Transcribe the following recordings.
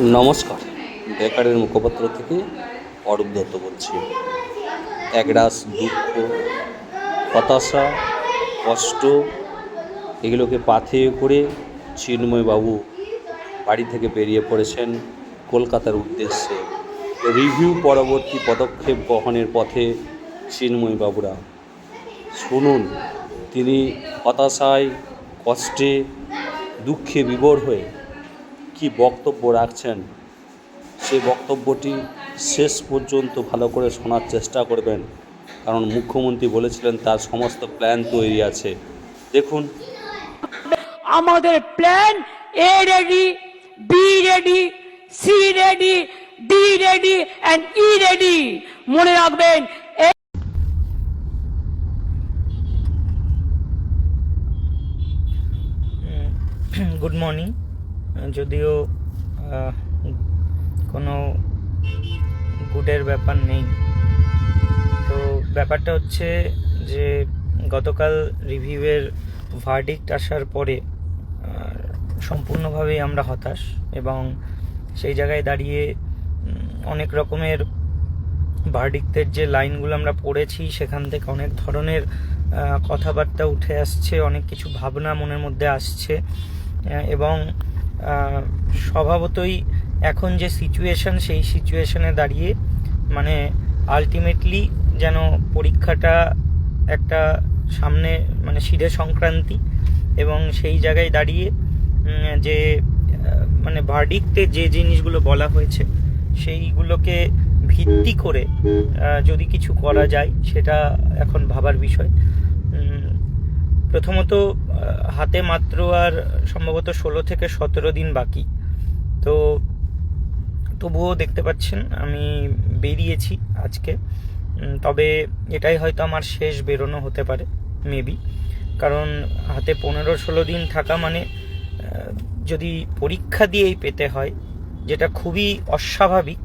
নমস্কার। বেকারের মুখপাত্র থেকে অরূপ দত্ত বলছি। একরাস দুঃখ, হতাশা, কষ্ট, এগুলোকে পাথেয় করে চিন্ময়বাবু বাড়ি থেকে বেরিয়ে পড়েছেন কলকাতার উদ্দেশ্যে। রিভিউ পরবর্তী পদক্ষেপ গ্রহণের পথে চিন্ময়বাবুরা। শুনুন, তিনি হতাশায়, কষ্টে, দুঃখে বিভোর হয়ে কি বক্তব্য রাখছেন? সেই বক্তব্যটি শেষ পর্যন্ত ভালো করে শোনার চেষ্টা করবেন। কারণ মুখ্যমন্ত্রী বলেছিলেন তার সমস্ত প্ল্যান তৈরি আছে। দেখুন। আমাদের plan A ready B ready C ready D ready and E ready মনে রাখবেন গুড মর্নিং যদিও কোনো গুডের ব্যাপার নেই। তো ব্যাপারটা হচ্ছে যে, গতকাল রিভিউয়ের ভার্ডিক্ট আসার পরে সম্পূর্ণভাবেই আমরা হতাশ এবং সেই জায়গায় দাঁড়িয়ে অনেক রকমের ভার্ডিক্টের যে লাইনগুলো আমরা পড়েছি, সেখান থেকে অনেক ধরনের কথাবার্তা উঠে আসছে, অনেক কিছু ভাবনা মনের মধ্যে আসছে এবং স্বভাবতই এখন যে সিচুয়েশন সেই সিচুয়েশনে দাঁড়িয়ে মানে আলটিমেটলি যেন পরীক্ষাটা একটা সামনে মানে শিরে সংক্রান্তি এবং সেই জায়গায় দাঁড়িয়ে যে মানে ভার্ডিক্টে যে জিনিসগুলো বলা হয়েছে, সেইগুলোকে ভিত্তি করে যদি কিছু করা যায়, সেটা এখন ভাবার বিষয়। প্রথমত হাতে মাত্র আর সম্ভবত ষোলো থেকে সতেরো দিন বাকি। তো তবুও দেখতে পাচ্ছেন, আমি বেরিয়েছি আজকে। তবে এটাই হয়তো আমার শেষ বেরোনো হতে পারে মেবি কারণ হাতে পনেরো ষোলো দিন থাকা মানে যদি পরীক্ষা দিয়েই পেতে হয়, যেটা খুবই অস্বাভাবিক,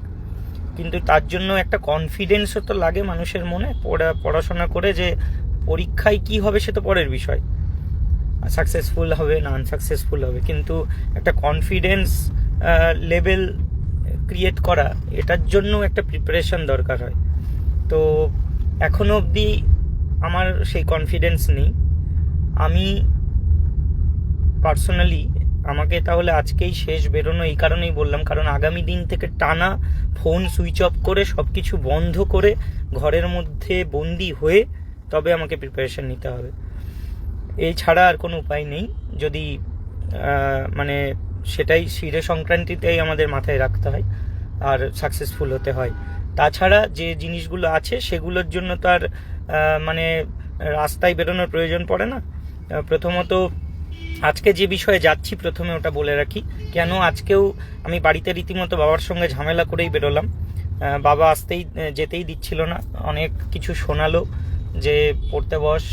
কিন্তু তার জন্য একটা কনফিডেন্সও তো লাগে মানুষের মনে, পড়া, পড়াশোনা করে যে পরীক্ষায় কি হবে সে তো পরের বিষয়। সাকসেসফুল হবে না আনসাকসেসফুল হবে। কিন্তু একটা কনফিডেন্স লেভেল ক্রিয়েট করা, এটার জন্য একটা প্রিপারেশন দরকার হয়। তো এখনও অবধি আমার সেই কনফিডেন্স নেই। আমি পার্সোনালি আমাকে তাহলে আজকেই শেষ বেরোনো এই কারণেই বললাম, কারণ আগামী দিন থেকে টানা ফোন সুইচ অফ করে সব কিছু বন্ধ করে, ঘরের মধ্যে বন্দি হয়ে তবে আমাকে প্রিপারেশন নিতে হবে। এই ছাড়া আর কোনো উপায় নেই। যদি মানে সেটাই শিরে সংক্রান্তিতেই আমাদের মাথায় রাখতে হয় আর সাকসেসফুল হতে হয়। তাছাড়া যে জিনিসগুলো আছে, সেগুলোর জন্য তো আর মানে রাস্তায় বেরোনোর প্রয়োজন পড়ে না। প্রথমত আজকে যে বিষয়ে যাচ্ছি, প্রথমে ওটা বলে রাখি। কেন আজকেও আমি বাড়িতে রীতিমতো বাবার সঙ্গে ঝামেলা করেই বেরোলাম। বাবা আসতেই যেতেই দিচ্ছিল না। অনেক কিছু শোনালো। যে পড়তে বস,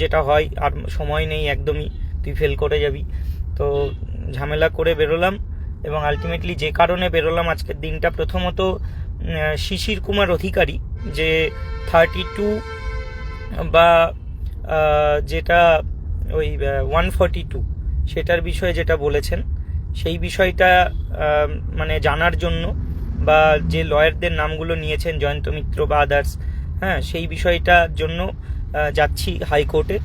যেটা হয়, আর সময় নেই, একদমই তুই ফেল করে যাবি। তো ঝামেলা করে বেরোলাম এবং আলটিমেটলি যে কারণে বেরোলাম আজকের দিনটা, প্রথমত শিশির কুমার অধিকারী, যে থার্টি টু বা যেটা ওই ওয়ান ফর্টি টু সেটার বিষয়ে যেটা বলেছেন, সেই বিষয়টা মানে জানার জন্য বা যে লয়ারদের নামগুলো নিয়েছেন, জয়ন্ত মিত্র বা আদার্স হ্যাঁ সেই বিষয়টার জন্য যাচ্ছি হাইকোর্টে।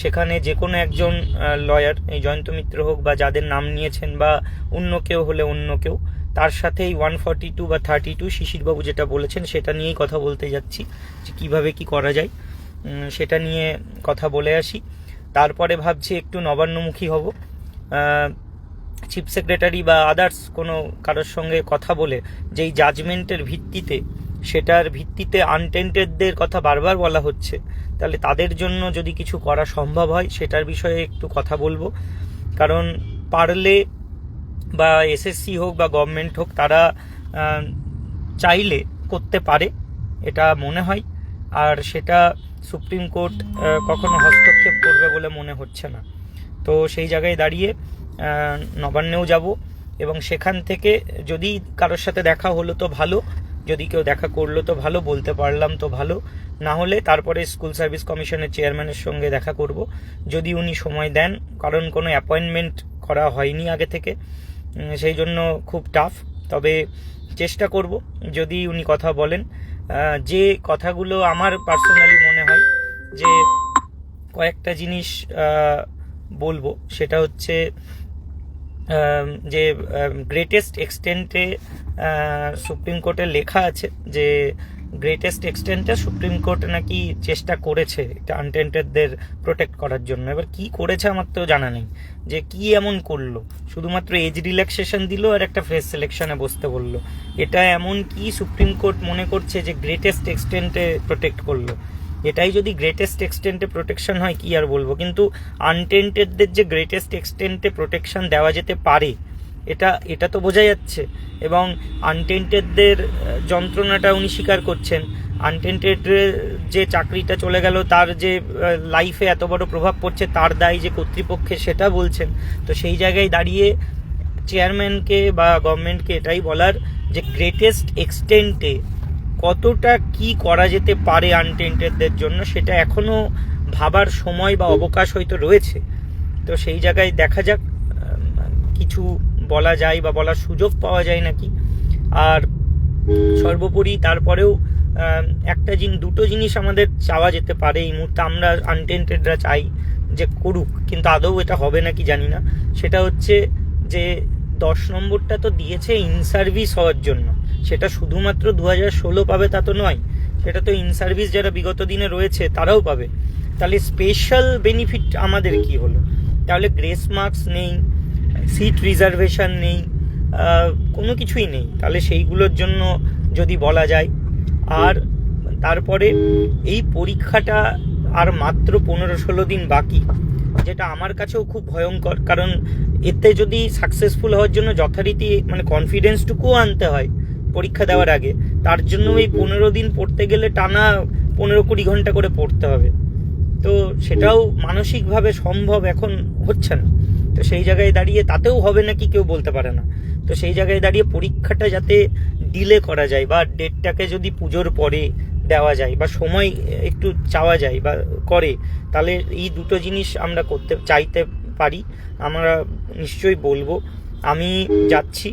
সেখানে যে কোনো একজন লয়ার এই জয়ন্ত মিত্র হোক বা যাদের নাম নিয়েছেন বা অন্য কেউ হলে অন্য কেউ, তার সাথেই ওয়ান ফর্টি টু বা থার্টি টু শিশিরবাবু যেটা বলেছেন, সেটা নিয়েই কথা বলতে যাচ্ছি, যে কীভাবে কি করা যায়। সেটা নিয়ে কথা বলে আসি। তারপরে ভাবছি একটু নবান্নমুখী হব। চিফ সেক্রেটারি বা আদার্স কোনো কারোর সঙ্গে কথা বলে, যেই জাজমেন্টের ভিত্তিতে সেটার ভিত্তিতে আনটেন্টেডদের কথা বারবার বলা হচ্ছে। তাহলে তাদের জন্য যদি কিছু করা সম্ভব হয়, সেটার বিষয়ে একটু কথা বলব। কারণ পারলে বা এসএসসি হোক বা গভর্নমেন্ট হোক, তারা চাইলে করতে পারে, এটা মনে হয়। আর সেটা সুপ্রিম কোর্ট কখনো হস্তক্ষেপ করবে বলে মনে হচ্ছে না। তো সেই জায়গায় দাঁড়িয়ে নবান্নেও যাব এবং সেখান থেকে যদি কারোর সাথে দেখা হলো তো ভালো যদি কেউ দেখা করল তো ভালো, বলতে পারলাম তো ভালো। না হলে তারপরে স্কুল সার্ভিস কমিশনের চেয়ারম্যানের সঙ্গে দেখা করব। যদি উনি সময় দেন, কারণ কোনো অ্যাপয়েন্টমেন্ট করা হয়নি আগে থেকে সেই জন্য খুব টাফ তবে চেষ্টা করব, যদি উনি কথা বলেন। যে কথাগুলো আমার পার্সোনালি মনে হয় যে কয়েকটা জিনিস বলব। সেটা হচ্ছে যে গ্রেটেস্ট এক্সটেন্টে সুপ্রিম কোর্টে লেখা আছে যে গ্রেটেস্ট এক্সটেন্টে সুপ্রিম কোর্ট নাকি চেষ্টা করেছে আনটেন্টেডদের প্রোটেক্ট করার জন্য। এবার কি করেছে আমার তো জানা নেই। যে কি এমন করল? শুধুমাত্র এজ রিল্যাক্সেশন দিল আর একটা ফ্রেশ সিলেকশনে বসতে বলল। এটা এমন কি সুপ্রিম কোর্ট মনে করছে যে গ্রেটেস্ট এক্সটেন্টে প্রোটেক্ট করল? এটাই যদি গ্রেটেস্ট এক্সটেন্টে প্রোটেকশন হয়, কি আর বলব? কিন্তু আনটেন্টেডদের যে গ্রেটেস্ট এক্সটেন্টে প্রোটেকশন দেওয়া যেতে পারে, এটা এটা তো বোঝা যাচ্ছে। এবং আনটেন্টেডদের যন্ত্রণাটা উনি স্বীকার করছেন। আনটেন্টেড যে চাকরিটা চলে গেল, তার যে লাইফে এত বড় প্রভাব পড়ছে, তার দায় যে কর্তৃপক্ষে সেটা বলছেন। তো সেই জায়গায় দাঁড়িয়ে চেয়ারম্যানকে বা গভর্নমেন্টকে এটাই বলার যে গ্রেটেস্ট এক্সটেন্টে কতটা কি করা যেতে পারে আনটেন্টেডদের জন্য সেটা এখনও ভাবার সময় বা অবকাশ হয়তো রয়েছে। তো সেই জায়গায় দেখা যাক কিছু বলা যায় বা বলার সুযোগ পাওয়া যায় নাকি। আর সর্বোপরি তারপরেও একটা জিনিস দুটো জিনিস আমাদের চাওয়া যেতে পারে এই মুহূর্তে আমরা আনটেন্টেডরা চাই যে করুক, কিন্তু আদৌ এটা হবে নাকি জানি না। সেটা হচ্ছে যে দশ নম্বরটা তো দিয়েছে ইন সার্ভিস হওয়ার জন্য। সেটা শুধুমাত্র দু হাজার ষোলো পাবে তা তো নয়, সেটা তো ইন সার্ভিস যারা বিগত দিনে রয়েছে তারাও পাবে। তাহলে স্পেশাল বেনিফিট আমাদের কি হলো? তাহলে গ্রেস মার্কস নেই সিট রিজার্ভেশন নেই কোনো কিছুই নেই। তাহলে সেইগুলোর জন্য যদি বলা যায়, আর তারপরে এই পরীক্ষাটা আর মাত্র পনেরো ষোলো দিন বাকি, যেটা আমার কাছেও খুব ভয়ঙ্কর, কারণ এতে যদি সাকসেসফুল হওয়ার জন্য যথারীতি মানে কনফিডেন্সটুকুও আনতে হয় পরীক্ষা দেওয়ার আগে, তার জন্য এই পনেরো দিন পড়তে গেলে টানা পনেরো কুড়ি ঘণ্টা করে পড়তে হবে। তো সেটাও মানসিকভাবে সম্ভব এখন হচ্ছে না। তো সেই জায়গায় দাঁড়িয়ে তাতেও হবে নাকি কেউ বলতে পারে না। তো সেই জায়গায় দাঁড়িয়ে পরীক্ষাটা যাতে ডিলে করা যায় বা ডেটটাকে যদি পুজোর পরে দেওয়া যায় বা সময় একটু চাওয়া যায় বা করে, তাহলে এই দুটো জিনিস আমরা করতে, চাইতে পারি। আমরা নিশ্চয়ই বলব। আমি যাচ্ছি।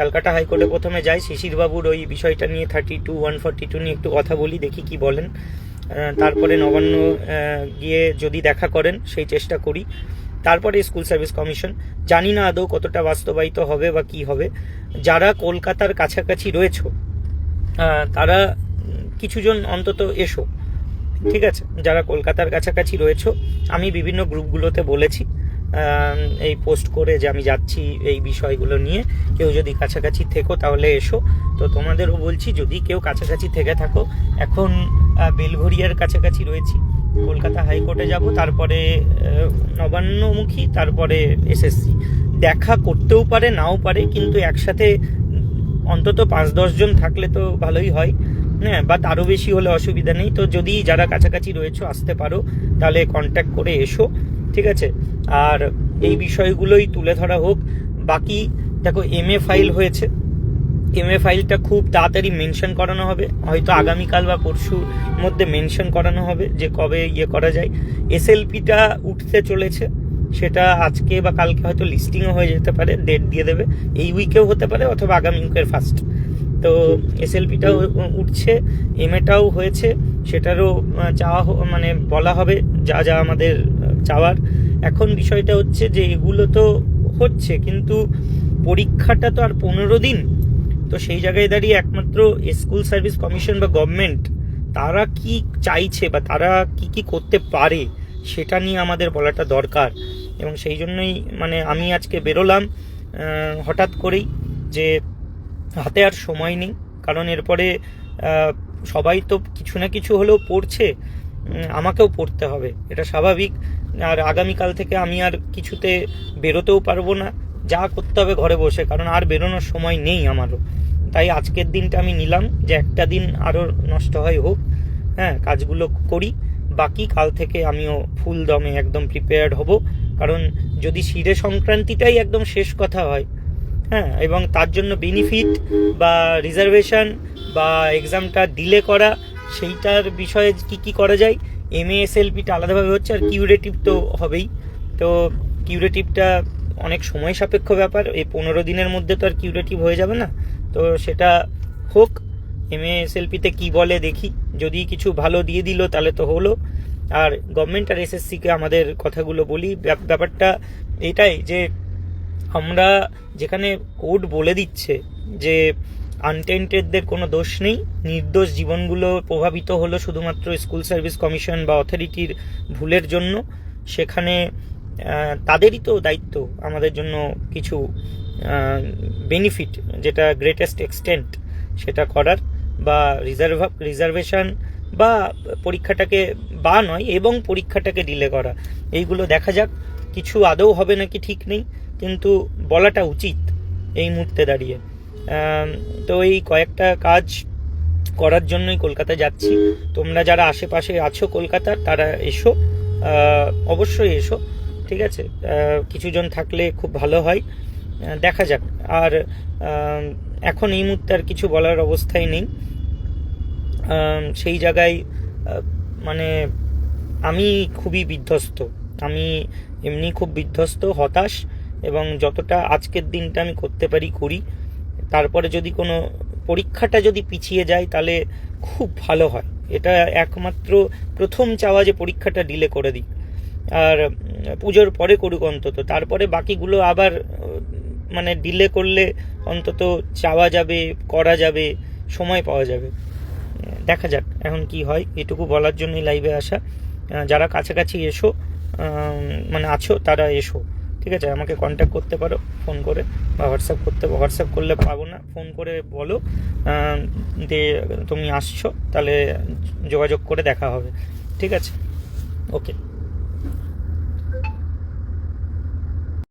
ক্যালকাটা হাইকোর্টে প্রথমে যাই, শিশিরবাবুর ওই বিষয়টা নিয়ে thirty two, one forty two নিয়ে একটু কথা বলি, দেখি কি বলেন। তারপরে নবান্ন গিয়ে যদি দেখা করেন, সেই চেষ্টা করি। তারপরে স্কুল সার্ভিস কমিশন। জানি না আদৌ কতটা বাস্তবায়িত হবে বা কি হবে। যারা কলকাতার কাছাকাছি রয়েছে তারা কিছুজন অন্তত এসো। ঠিক আছে? যারা কলকাতার কাছাকাছি রয়েছে, আমি বিভিন্ন গ্রুপগুলোতে বলেছি। এই পোস্ট করে যে আমি যাচ্ছি এই বিষয়গুলো নিয়ে। কেউ যদি কাছাকাছি থেকো তাহলে এসো। তো তোমাদেরও বলছি, যদি কেউ কাছাকাছি থেকে থাকো, এখন বেলঘরিয়ার কাছাকাছি রয়েছি। কলকাতা হাইকোর্টে যাব, তারপরে নবান্নমুখী, তারপরে এসএসসি। দেখা করতেও পারে, নাও পারে, কিন্তু একসাথে অন্তত পাঁচ দশজন থাকলে তো ভালোই হয়। হ্যাঁ বা তারও বেশি হলে অসুবিধা নেই। তো যদি যারা কাছাকাছি রয়েছে, আসতে পারো, তাহলে কন্ট্যাক্ট করে এসো। ঠিক আছে? আর এই বিষয়গুলোই তুলে ধরা হোক। বাকি দেখো এম এ ফাইল হয়েছে। এম এ ফাইলটা খুব তাড়াতাড়ি মেনশন করানো হবে। হয়তো আগামীকাল বা পরশুর মধ্যে মেনশন করানো হবে যে কবে ইয়ে করা যায়। এস এসএলপিটা উঠতে চলেছে। সেটা আজকে বা কালকে হয়তো লিস্টিংও হয়ে যেতে পারে ডেট দিয়ে দেবে। এই উইকেও হতে পারে অথবা আগামী উইকের ফার্স্ট তো এস এসএলপিটাও উঠছে এম এটাও হয়েছে। সেটারও চাওয়া মানে বলা হবে যা যা আমাদের চাওয়ার। এখন বিষয়টা হচ্ছে যে এগুলো তো হচ্ছে, কিন্তু পরীক্ষাটা তো আর পনেরো দিন। তো সেই জায়গায় দাঁড়িয়ে একমাত্র স্কুল সার্ভিস কমিশন বা গভর্নমেন্ট, তারা কি চাইছে বা তারা কি কি করতে পারে, সেটা নিয়ে আমাদের বলাটা দরকার। এবং সেই জন্যই মানে আমি আজকে বেরোলাম হঠাৎ করেই যে হাতে আর সময় নেই। কারণ এরপরে সবাই তো কিছু না কিছু হলেও পড়ছে। আমাকেও পড়তে হবে। এটা স্বাভাবিক। আর আগামীকাল থেকে আমি আর কিছুতে বেরোতেও পারব না। যা করতে হবে ঘরে বসে, কারণ আর বেরোনোর সময় নেই আমারও। তাই আজকের দিনটা আমি নিলাম, যে একটা দিন আরও নষ্ট হয় হোক। হ্যাঁ কাজগুলো করি। বাকি কাল থেকে আমিও ফুল দমে একদম প্রিপেয়ার্ড হব। কারণ যদি শিরে সংক্রান্তিটাই একদম শেষ কথা হয় হ্যাঁ এবং তার জন্য বেনিফিট বা রিজার্ভেশন বা এক্সামটা ডিলে করা সেইটার বিষয়ে কি কি করা যায়? এম এসএলপিটা আলাদাভাবে হচ্ছে আর কিউরেটিভ তো হবেই। তো কিউরেটিভটা অনেক সময় সাপেক্ষ ব্যাপার। এই পনেরো দিনের মধ্যে তো আর কিউরেটিভ হয়ে যাবে না। তো সেটা হোক এমএসএলপিতে কি বলে দেখি। যদি কিছু ভালো দিয়ে দিল তাহলে তো হলো। আর গভর্নমেন্ট আর এসএসসিকে আমাদের কথাগুলো বলি। ব্যাপ- ব্যাপারটা এটাই যে আমরা যেখানে কোর্ট বলে দিচ্ছে যে আনটেন্টেডদের কোনো দোষ নেই। নির্দোষ জীবনগুলো প্রভাবিত হলো শুধুমাত্র স্কুল সার্ভিস কমিশন বা অথরিটির ভুলের জন্য। সেখানে তাদেরই তো দায়িত্ব আমাদের জন্য কিছু বেনিফিট যেটা গ্রেটেস্ট এক্সটেন্ট সেটা করার বা রিজার্ভ রিজার্ভেশন বা পরীক্ষাটাকে বা নয়, এবং পরীক্ষাটাকে ডিলে করা। এইগুলো দেখা যাক, কিছু আদৌ হবে নাকি ঠিক নেই, কিন্তু বলাটা উচিত এই মুহূর্তে দাঁড়িয়ে। তো এই কয়েকটা কাজ করার জন্যই কলকাতা যাচ্ছি। তোমরা যারা আশেপাশে আছো কলকাতার, তারা এসো অবশ্যই এসো, ঠিক আছে? কিছুজন থাকলে খুব ভালো হয়। দেখা যাক। আর এখন এই মুহূর্তে আর কিছু বলার অবস্থায় নেই। সেই জায়গায় মানে আমি খুবই বিধ্বস্ত। আমি এমনি খুব বিধ্বস্ত, হতাশ এবং যতটা আজকের দিনটা আমি করতে পারি, করি তারপরে যদি কোনো পরীক্ষাটা যদি পিছিয়ে যায়, তাহলে খুব ভালো হয়। এটা একমাত্র প্রথম চাওয়া যে পরীক্ষাটা ডিলে করে দিই। আর পুজোর পরে করুক অন্তত। তারপরে বাকিগুলো আবার মানে ডিলে করলে অন্তত চাওয়া যাবে, করা যাবে, সময় পাওয়া যাবে। দেখা যাক এখন কি হয়। এটুকু বলার জন্যই লাইভে আসা। যারা কাছাকাছি এসো মানে আছো, তারা এসো। ঠিক আছে? আমাকে কন্ট্যাক্ট করতে পারো ফোন করে বা হোয়াটসঅ্যাপ করতে হোয়াটসঅ্যাপ করলে পাবো না। ফোন করে বলো যে তুমি আসছো, তাহলে যোগাযোগ করে দেখা হবে। ঠিক আছে? ওকে